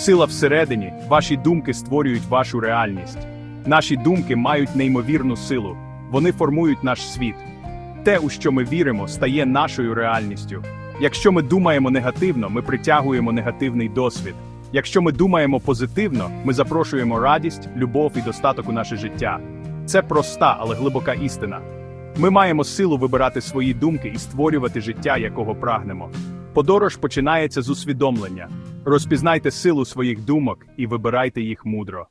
Сила всередині, ваші думки створюють вашу реальність. Наші думки мають неймовірну силу, вони формують наш світ. Те, у що ми віримо, стає нашою реальністю. Якщо ми думаємо негативно, ми притягуємо негативний досвід. Якщо ми думаємо позитивно, ми запрошуємо радість, любов і достаток у наше життя. Це проста, але глибока істина. Ми маємо силу вибирати свої думки і створювати життя, якого прагнемо. Подорож починається з усвідомлення. Розпізнайте силу своїх думок і вибирайте їх мудро.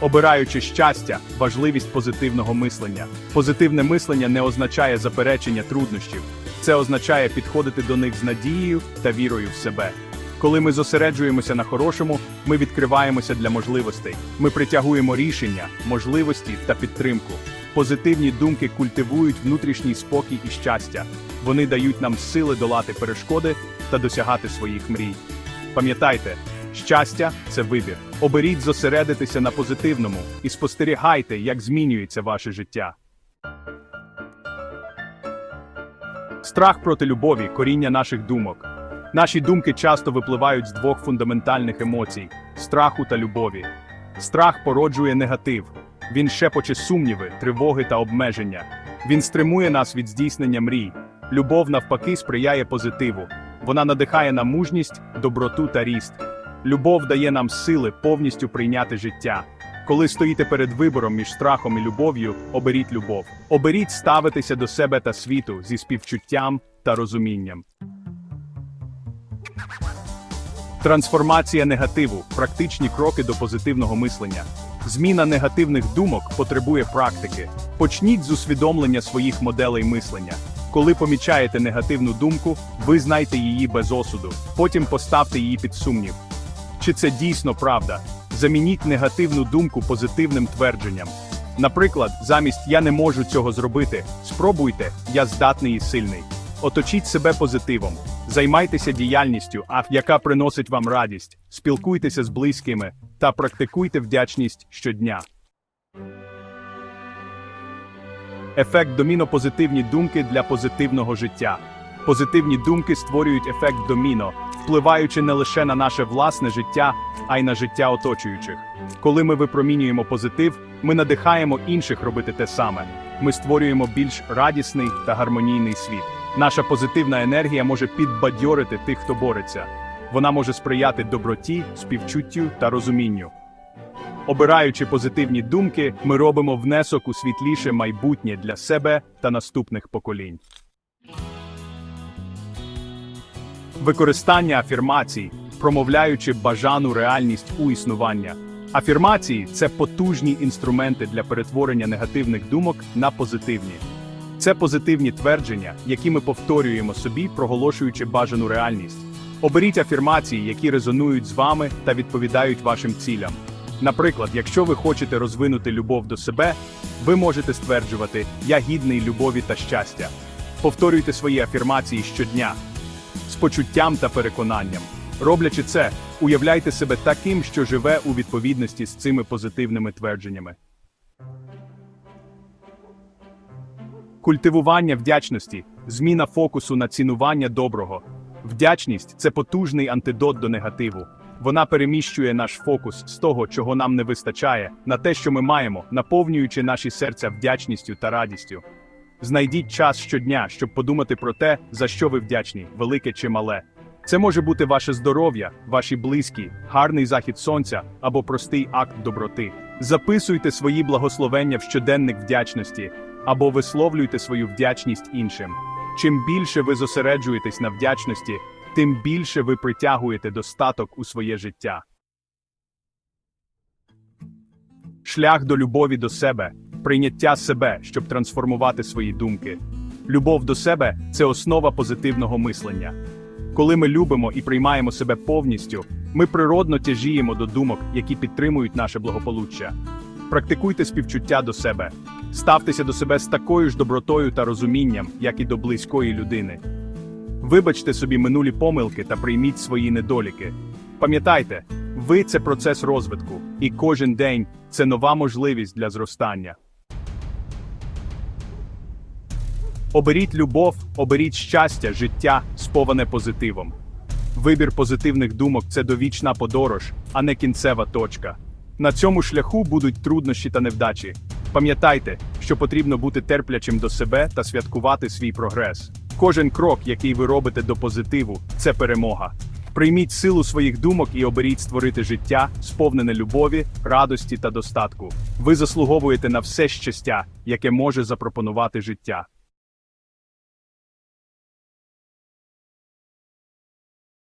Обираючи щастя, важливість позитивного мислення. Позитивне мислення не означає заперечення труднощів, це означає підходити до них з надією та вірою в себе. Коли ми зосереджуємося на хорошому, ми відкриваємося для можливостей. Ми притягуємо рішення, можливості та підтримку. Позитивні думки культивують внутрішній спокій і щастя. Вони дають нам сили долати перешкоди та досягати своїх мрій. Пам'ятайте, щастя це вибір. Оберіть зосередитися на позитивному і спостерігайте, як змінюється ваше життя. Страх проти любові коріння наших думок. Наші думки часто випливають з двох фундаментальних емоцій страху та любові. Страх породжує негатив. Він шепоче сумніви, тривоги та обмеження. Він стримує нас від здійснення мрій. Любов, навпаки, сприяє позитиву. Вона надихає на мужність, доброту та ріст. Любов дає нам сили повністю прийняти життя. Коли стоїте перед вибором між страхом і любов'ю, оберіть любов. Оберіть ставитися до себе та світу зі співчуттям та розумінням. Трансформація негативу практичні кроки до позитивного мислення. Зміна негативних думок потребує практики. Почніть з усвідомлення своїх моделей мислення. Коли помічаєте негативну думку, визнайте її без осуду, потім поставте її під сумнів. Чи це дійсно правда? Замініть негативну думку позитивним твердженням. Наприклад, замість я не можу цього зробити, спробуйте, я здатний і сильний. Оточіть себе позитивом, займайтеся діяльністю, яка приносить вам радість, спілкуйтеся з близькими та практикуйте вдячність щодня. Ефект доміно позитивні думки для позитивного життя. Позитивні думки створюють ефект доміно, впливаючи не лише на наше власне життя, а й на життя оточуючих. Коли ми випромінюємо позитив, ми надихаємо інших робити те саме. Ми створюємо більш радісний та гармонійний світ. Наша позитивна енергія може підбадьорити тих, хто бореться. Вона може сприяти доброті, співчуттю та розумінню. Обираючи позитивні думки, ми робимо внесок у світліше майбутнє для себе та наступних поколінь. Використання афірмацій, промовляючи бажану реальність у існування. Афірмації це потужні інструменти для перетворення негативних думок на позитивні. Це позитивні твердження, які ми повторюємо собі, проголошуючи бажану реальність. Оберіть афірмації, які резонують з вами та відповідають вашим цілям. Наприклад, якщо ви хочете розвинути любов до себе, ви можете стверджувати Я гідний любові та щастя. Повторюйте свої афірмації щодня з почуттям та переконанням. Роблячи це, уявляйте себе таким, що живе у відповідності з цими позитивними твердженнями. Культивування вдячності, зміна фокусу на цінування доброго. Вдячність це потужний антидот до негативу. Вона переміщує наш фокус з того, чого нам не вистачає, на те, що ми маємо, наповнюючи наші серця вдячністю та радістю. Знайдіть час щодня, щоб подумати про те, за що ви вдячні, велике чи мале. Це може бути ваше здоров'я, ваші близькі, гарний захід сонця або простий акт доброти. Записуйте свої благословення в щоденник вдячності або висловлюйте свою вдячність іншим. Чим більше ви зосереджуєтесь на вдячності, тим більше ви притягуєте достаток у своє життя. Шлях до любові до себе, прийняття себе, щоб трансформувати свої думки. Любов до себе це основа позитивного мислення. Коли ми любимо і приймаємо себе повністю, ми природно тяжіємо до думок, які підтримують наше благополуччя. Практикуйте співчуття до себе, ставтеся до себе з такою ж добротою та розумінням, як і до близької людини. Вибачте собі минулі помилки та прийміть свої недоліки. Пам'ятайте, ви це процес розвитку, і кожен день це нова можливість для зростання. Оберіть любов, оберіть щастя, життя, споване позитивом. Вибір позитивних думок це довічна подорож, а не кінцева точка. На цьому шляху будуть труднощі та невдачі. Пам'ятайте, що потрібно бути терплячим до себе та святкувати свій прогрес. Кожен крок, який ви робите до позитиву, це перемога. Прийміть силу своїх думок і оберіть створити життя, сповнене любові, радості та достатку. Ви заслуговуєте на все щастя, яке може запропонувати життя.